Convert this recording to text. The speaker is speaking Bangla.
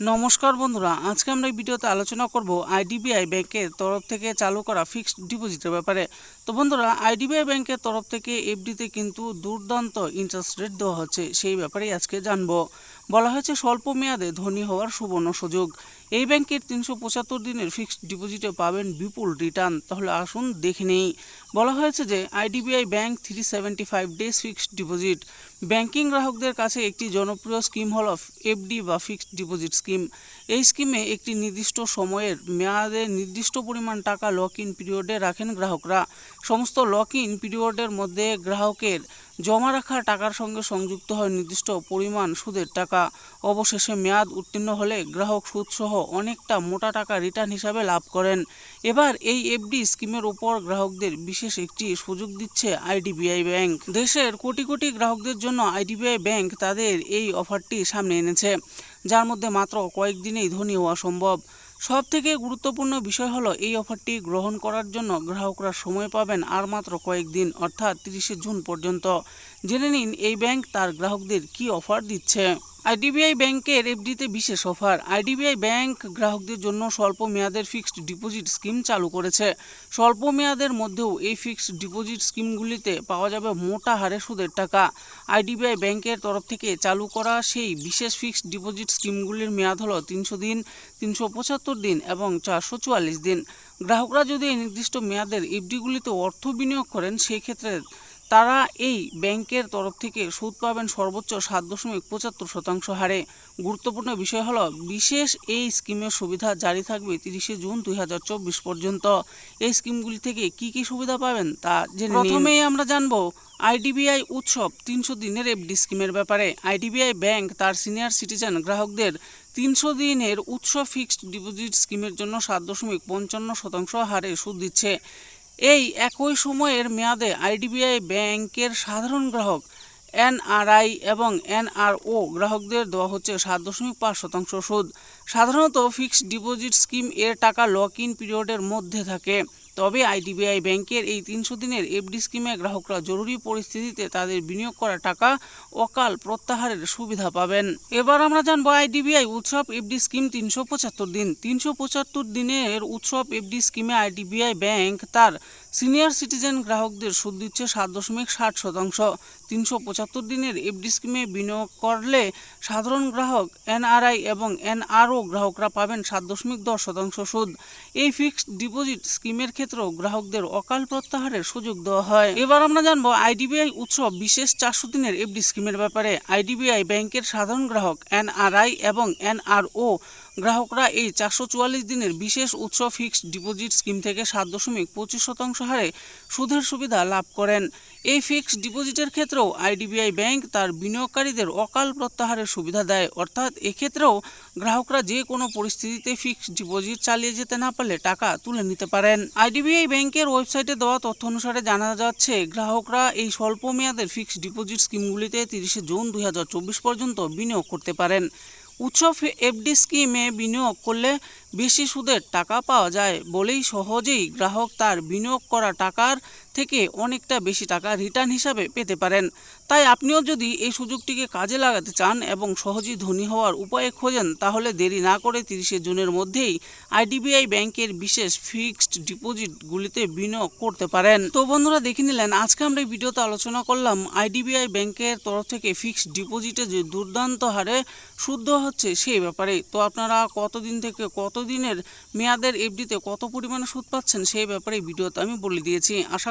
নমস্কার বন্ধুরা, আজকে আমরা এই ভিডিওতে আলোচনা করব আইডিবিআই ব্যাংকের তরফ থেকে চালু করা ফিক্সড ডিপোজিটের ব্যাপারে। তো বন্ধুরা, আইডিবিআই ব্যাংকের তরফ থেকে এফডিতে কিন্তু দুর্দান্ত ইন্টারেস্ট রেট দেওয়া হচ্ছে, সেই ব্যাপারেই আজকে জানব। বলা হয়েছে স্বল্প মেয়াদে ধনী হওয়ার সুবর্ণ সুযোগ। এই ব্যাংকের তিনশো পঁচাত্তর দিনের ফিক্সড ডিপোজিটে পাবেন বিপুল রিটার্ন তাহলে আসুন দেখে নেই। বলা হয়েছে যে IDBI bank three seventy five days fixed deposit. Banking গ্রাহকদের কাছে একটি জনপ্রিয় স্কিম হল এফডি বা ফিক্সড ডিপোজিট স্কিম। এই স্কিমে একটি নির্দিষ্ট সময়ের মেয়াদে নির্দিষ্ট পরিমাণ টাকা লক ইন পিরিয়ডে রাখেন গ্রাহকরা। সমস্ত লক ইন পিরিয়ডের মধ্যে গ্রাহকের জমা রাখা টাকার সঙ্গে সংযুক্ত হয় নির্দিষ্ট পরিমাণ সুদের টাকা। অবশেষে মেয়াদ উত্তীর্ণ হলে গ্রাহক সুদসহ অনেকটা মোটা টাকা রিটার্ন হিসাবে লাভ করেন। এবার এই এফডি স্কিমের উপর গ্রাহকদের বিশেষ একটি সুযোগ দিচ্ছে আইডিবিআই ব্যাংক। দেশের কোটি কোটি গ্রাহকদের জন্য আইডিবিআই ব্যাংক তাদের এই অফারটি সামনে এনেছে, যার মধ্যে মাত্র কয়েকদিনেই ধনী হওয়া সম্ভব। সব থেকে গুরুত্বপূর্ণ বিষয় হলো, এই অফারটি গ্রহণ করার জন্য গ্রাহকরা সময় পাবেন আর মাত্র কয়েকদিন, অর্থাৎ তিরিশে জুন পর্যন্ত। জেনে নিন, এই ব্যাংক তার গ্রাহকদের কি অফার দিচ্ছে। আইডিবিআই ব্যাংকের এফডিতে বিশেষ অফার আইডিবিআই ব্যাংক গ্রাহকদের জন্য স্বল্প মেয়াদের ফিক্সড ডিপোজিট স্কিম চালু করেছে। স্বল্প মেয়াদের মধ্যেও এই ফিক্সড ডিপোজিট স্কিমগুলিতে পাওয়া যাবে মোটা হারে সুদের টাকা। আইডিবিআই ব্যাংকের তরফ থেকে চালু করা সেই বিশেষ ফিক্সড ডিপোজিট স্কিমগুলির মেয়াদ হলো তিনশো দিন, তিনশো পঁচাত্তর দিন এবং চারশো চুয়াল্লিশ দিন। গ্রাহকরা যদি এই নির্দিষ্ট মেয়াদের এফডিগুলিতে অর্থ বিনিয়োগ করেন সেই ক্ষেত্রে তারা এই ব্যাংকের তরফ থেকে সুদ পাবেন সর্বোচ্চ সাত দশমিক পঁচাত্তর শতাংশ হারে। গুরুত্বপূর্ণ বিষয় হলো, বিশেষ এই স্কিমের সুবিধা জারি থাকবে তিরিশে জুন দুই হাজার চব্বিশ পর্যন্ত। এই স্কিমগুলি থেকে কি কি সুবিধা পাবেন তা জেনে প্রথমেই আমরা জানব, আইডিবিআই উৎসব তিনশো দিনের এফডি স্কিমের ব্যাপারে। আইডিবিআই ব্যাংক তার সিনিয়র সিটিজেন গ্রাহকদের তিনশো দিনের উৎসব ফিক্সড ডিপোজিট স্কিমের জন্য সাত দশমিক পঞ্চান্ন শতাংশ হারে সুদ দিচ্ছে। এই একই সময়ের মেয়াদে আইডিবিআই ব্যাংকের সাধারণ গ্রাহক এনআরআই এবং এনআরও গ্রাহকদের দেওয়া হচ্ছে সাত দশমিক পাঁচ শতাংশ সুদ। সাধারণত ফিক্সড ডিপোজিট স্কিম এর টাকা লক ইন পিরিয়ডের মধ্যে থাকে। তবে আইডিবিআই ব্যাংকের এই তিনশো দিনের এফডি স্কিমে গ্রাহকরা জরুরি পরিস্থিতিতে তাদের বিনিয়োগ করা টাকা অকাল প্রত্যাহারের সুবিধা পাবেন। এবার আমরা জানব আইডিবিআই উৎসব এফডি স্কিম তিনশো পঁচাত্তর দিন। তিনশো পঁচাত্তর দিনের উৎসব এফডি স্কিমে আইডিবিআই ব্যাংক তার সিনিয়র সিটিজেন গ্রাহকদের সুদ দিচ্ছে সাত দশমিক ষাট শতাংশ। তিনশো পঁচাত্তর দিনের এফডি স্কিমে বিনিয়োগ করলে সাধারণ গ্রাহক, এনআরআই এবং এনআরও গ্রাহকরা পাবেন সাত দশমিক দশ শতাংশ সুদ। এই ফিক্সড ডিপোজিট স্কিমের ক্ষেত্রেও গ্রাহকদের অকাল প্রত্যাহারের সুযোগ দেওয়া হয়। এবার আমরা জানব আইডিবিআই উৎসব বিশেষ চারশো দিনের এফডি স্কিমের ব্যাপারে। আইডিবিআই ব্যাংকের সাধারণ গ্রাহক, এনআরআই এবং এনআরও গ্রাহকরা এই চারশো চুয়াল্লিশ দিনের বিশেষ উৎসব ফিক্সড ডিপোজিট স্কিম থেকে সাত দশমিক পঁচিশ শতাংশ হারে সুদের সুবিধা লাভ করেন। এই ফিক্সড ডিপোজিটের ক্ষেত্রেও আইডিবিআই ব্যাংক তার বিনিয়োগকারীদের অকাল প্রত্যাহারের সুবিধা দেয়। অর্থাৎ এক্ষেত্রেও গ্রাহকরা যে কোনো পরিস্থিতিতে ফিক্সড ডিপোজিট চালিয়ে যেতে না পারলে টাকা তুলে নিতে পারেন। আইডিবিআই ব্যাংকের ওয়েবসাইটে দেওয়া তথ্য অনুসারে জানা যাচ্ছে, গ্রাহকরা এই স্বল্প মেয়াদের ফিক্সড ডিপোজিট স্কিমগুলিতে তিরিশে জুন দুই হাজার চব্বিশ পর্যন্ত বিনিয়োগ করতে পারেন। উৎসব এফডি স্কিমে বিনিয়োগ করলে বেশি সুদের টাকা পাওয়া যায় বলেই সহজেই গ্রাহক তার বিনিয়োগ করা টাকার থেকে অনেকটা বেশি টাকা রিটার্ন হিসাবে পেতে পারেন। তাই আপনিও যদি এই সুযোগটিকে কাজে লাগাতে চান এবং সহজেই ধনী হওয়ার উপায় খোঁজেন, তাহলে দেরি না করে তিরিশে জুনের মধ্যেই আইডিবিআই ব্যাংকের বিশেষ ফিক্সড ডিপোজিটগুলিতে বিনিয়োগ করতে পারেন। তো বন্ধুরা, দেখে নিলেন, আজকে আমরা এই ভিডিওতে আলোচনা করলাম আইডিবিআই ব্যাংকের তরফ থেকে ফিক্সড ডিপোজিটে যে দুর্দান্ত হারে শুদ্ধ হচ্ছে সেই ব্যাপারে। তো আপনারা কতদিন থেকে কতদিনের মেয়াদের এফডিতে কত পরিমাণে সুদ পাচ্ছেন সেই ব্যাপারে ভিডিওতে আমি বলে দিয়েছি। আশা